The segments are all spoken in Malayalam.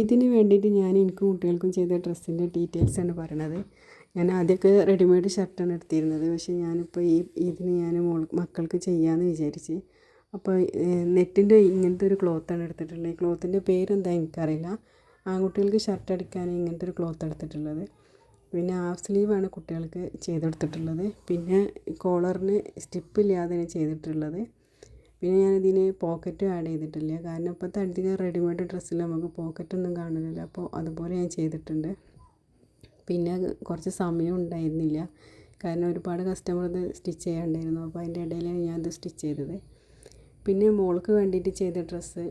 ഇതിന് വേണ്ടിയിട്ട് ഞാൻ എനിക്കും കുട്ടികൾക്കും ചെയ്ത ഡ്രസ്സിന്റെ ഡീറ്റെയിൽസാണ് പറയണത്. ഞാൻ ആദ്യമൊക്കെ റെഡിമെയ്ഡ് ഷർട്ടാണ് എടുത്തിരുന്നത്. പക്ഷേ ഞാനിപ്പോൾ ഈ ഇതിന് ഞാൻ മോൾ മക്കൾക്ക് ചെയ്യാമെന്ന് വിചാരിച്ച് അപ്പോൾ നെറ്റിന്റെ ഇങ്ങനത്തെ ഒരു ക്ലോത്താണ് എടുത്തിട്ടുള്ളത്. ഈ ക്ലോത്തിന്റെ പേരെന്താ എനിക്കറിയില്ല. ആൺകുട്ടികൾക്ക് ഷർട്ട് അടിക്കാൻ ഇങ്ങനത്തെ ഒരു ക്ലോത്ത് എടുത്തിട്ടുള്ളത്. പിന്നെ ഹാഫ് സ്ലീവാണ് കുട്ടികൾക്ക് ചെയ്തെടുത്തിട്ടുള്ളത് പിന്നെ കോളറിന് സ്റ്റിപ്പില്ലാതെയാണ് ചെയ്തിട്ടുള്ളത്. പിന്നെ ഞാനിതിന് പോക്കറ്റ് ആഡ് ചെയ്തിട്ടില്ല. കാരണം ഇപ്പോഴത്തെ അധികം റെഡിമെയ്ഡ് ഡ്രസ്സിൽ നമുക്ക് പോക്കറ്റൊന്നും കാണുന്നില്ല. അപ്പോൾ അതുപോലെ ഞാൻ ചെയ്തിട്ടുണ്ട്. പിന്നെ കുറച്ച് സമയം ഉണ്ടായിരുന്നില്ല. കാരണം ഒരുപാട് കസ്റ്റമർ ഇത് സ്റ്റിച്ച് ചെയ്യാണ്ടായിരുന്നു. അപ്പോൾ അതിന്റെ ഇടയിലാണ് ഞാനത് സ്റ്റിച്ച് ചെയ്തത്. പിന്നെ മോൾക്ക് വേണ്ടിയിട്ട് ചെയ്ത ഡ്രസ്സ്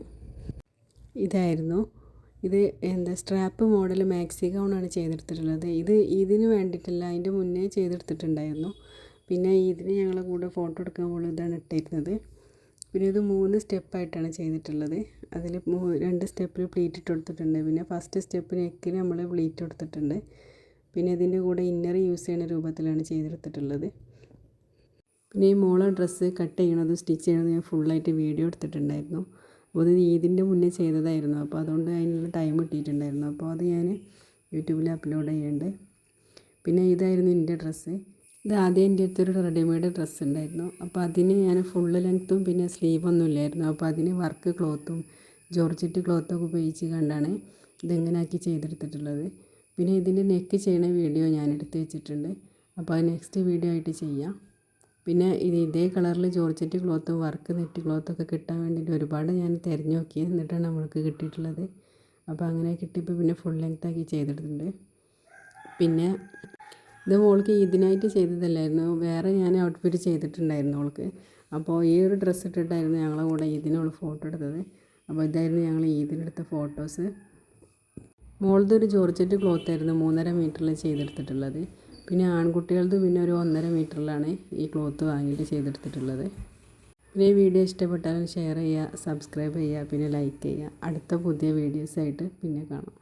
ഇതായിരുന്നു. ഇത് എന്താ സ്ട്രാപ്പ് മോഡൽ മാക്സി ഗൗണാണ് ചെയ്തെടുത്തിട്ടുള്ളത്. ഇത് ഇതിന് വേണ്ടിയിട്ടല്ല അതിന്റെ മുന്നേ ചെയ്തെടുത്തിട്ടുണ്ടായിരുന്നു. പിന്നെ ഇതിന് ഞങ്ങളുടെ കൂടെ ഫോട്ടോ എടുക്കാൻ പോലും ഇതാണ് ഇട്ടിരുന്നത്. പിന്നെ ഇത് മൂന്ന് സ്റ്റെപ്പായിട്ടാണ് ചെയ്തിട്ടുള്ളത്. അതിൽ രണ്ട് സ്റ്റെപ്പിൽ പ്ലീറ്റ് ഇട്ട് കൊടുത്തിട്ടുണ്ട്. പിന്നെ ഫസ്റ്റ് സ്റ്റെപ്പ് നെക്കിന് നമ്മൾ പ്ലീറ്റ് കൊടുത്തിട്ടുണ്ട്. പിന്നെ ഇതിന്റെ കൂടെ ഇന്നർ യൂസ് ചെയ്യുന്ന രൂപത്തിലാണ് ചെയ്തെടുത്തിട്ടുള്ളത്. പിന്നെ ഈ മോളെ ഡ്രസ്സ് കട്ട് ചെയ്യണതും സ്റ്റിച്ച് ചെയ്യണതും ഞാൻ ഫുള്ളായിട്ട് വീഡിയോ എടുത്തിട്ടുണ്ടായിരുന്നു. അപ്പോൾ അത് ഈദിന്റെ മുന്നേ ചെയ്തതായിരുന്നു. അപ്പോൾ അതുകൊണ്ട് അതിനുള്ള ടൈം കിട്ടിയിട്ടുണ്ടായിരുന്നു. അപ്പോൾ അത് ഞാൻ യൂട്യൂബിൽ അപ്ലോഡ് ചെയ്യുന്നുണ്ട് പിന്നെ ഇതായിരുന്നു എന്റെ ഡ്രസ്സ് ഇത് ആദ്യം എന്റെ അടുത്തൊരു റെഡിമെയ്ഡ് ഡ്രസ്സ് ഉണ്ടായിരുന്നു. അപ്പോൾ അതിന് ഞാൻ ഫുള്ള് ലെങ്ത്തും പിന്നെ സ്ലീവൊന്നും ഇല്ലായിരുന്നു. അപ്പോൾ അതിന് വർക്ക് ക്ലോത്തും ജോർജറ്റ് ക്ലോത്തൊക്കെ ഉപയോഗിച്ച് കണ്ടാണ് ഇതിങ്ങനെ ആക്കി ചെയ്തെടുത്തിട്ടുള്ളത്. പിന്നെ ഇതിന്റെ നെക്ക് ചെയ്യണ വീഡിയോ ഞാൻ എടുത്ത് വെച്ചിട്ടുണ്ട്. അപ്പോൾ അത് നെക്സ്റ്റ് വീഡിയോ ആയിട്ട് ചെയ്യാം. പിന്നെ ഇത് ഇതേ കളറിൽ ജോർജറ്റ് ക്ലോത്തും വർക്ക് നെറ്റ് ക്ലോത്തൊക്കെ കിട്ടാൻ വേണ്ടിയിട്ട് ഒരുപാട് ഞാൻ തിരഞ്ഞു നോക്കി എന്നിട്ടാണ് നമ്മൾക്ക് കിട്ടിയിട്ടുള്ളത്. അപ്പോൾ അങ്ങനെ കിട്ടിയപ്പോൾ പിന്നെ ഫുൾ ലെങ്ത്താക്കി ചെയ്തിട്ടുണ്ട് പിന്നെ ഇത് മോൾക്ക് ഇതിനായിട്ട് ചെയ്തതല്ലായിരുന്നു. വേറെ ഞാൻ ഔട്ട്ഫിറ്റ് ചെയ്തിട്ടുണ്ടായിരുന്നു അവൾക്ക് അപ്പോൾ ഈ ഒരു ഡ്രസ്സ് ഇട്ടിട്ടായിരുന്നു ഞങ്ങളെ കൂടെ ഇതിനോൾ ഫോട്ടോ എടുത്തത്. അപ്പോൾ ഇതായിരുന്നു ഞങ്ങൾ ഈദിനെടുത്ത ഫോട്ടോസ് മോളത് ഒരു ജോർജറ്റ് ക്ലോത്ത് ആയിരുന്നു മൂന്നര മീറ്ററിൽ ചെയ്തെടുത്തിട്ടുള്ളത്. പിന്നെ ആൺകുട്ടികളത് പിന്നെ ഒരു ഒന്നര മീറ്ററിലാണ് ഈ ക്ലോത്ത് വാങ്ങിയിട്ട് ചെയ്തെടുത്തിട്ടുള്ളത്. പിന്നെ ഈ വീഡിയോ ഇഷ്ടപ്പെട്ടാൽ ഷെയർ ചെയ്യുക സബ്സ്ക്രൈബ് ചെയ്യുക പിന്നെ ലൈക്ക് ചെയ്യുക. അടുത്ത പുതിയ വീഡിയോസായിട്ട് പിന്നെ കാണാം.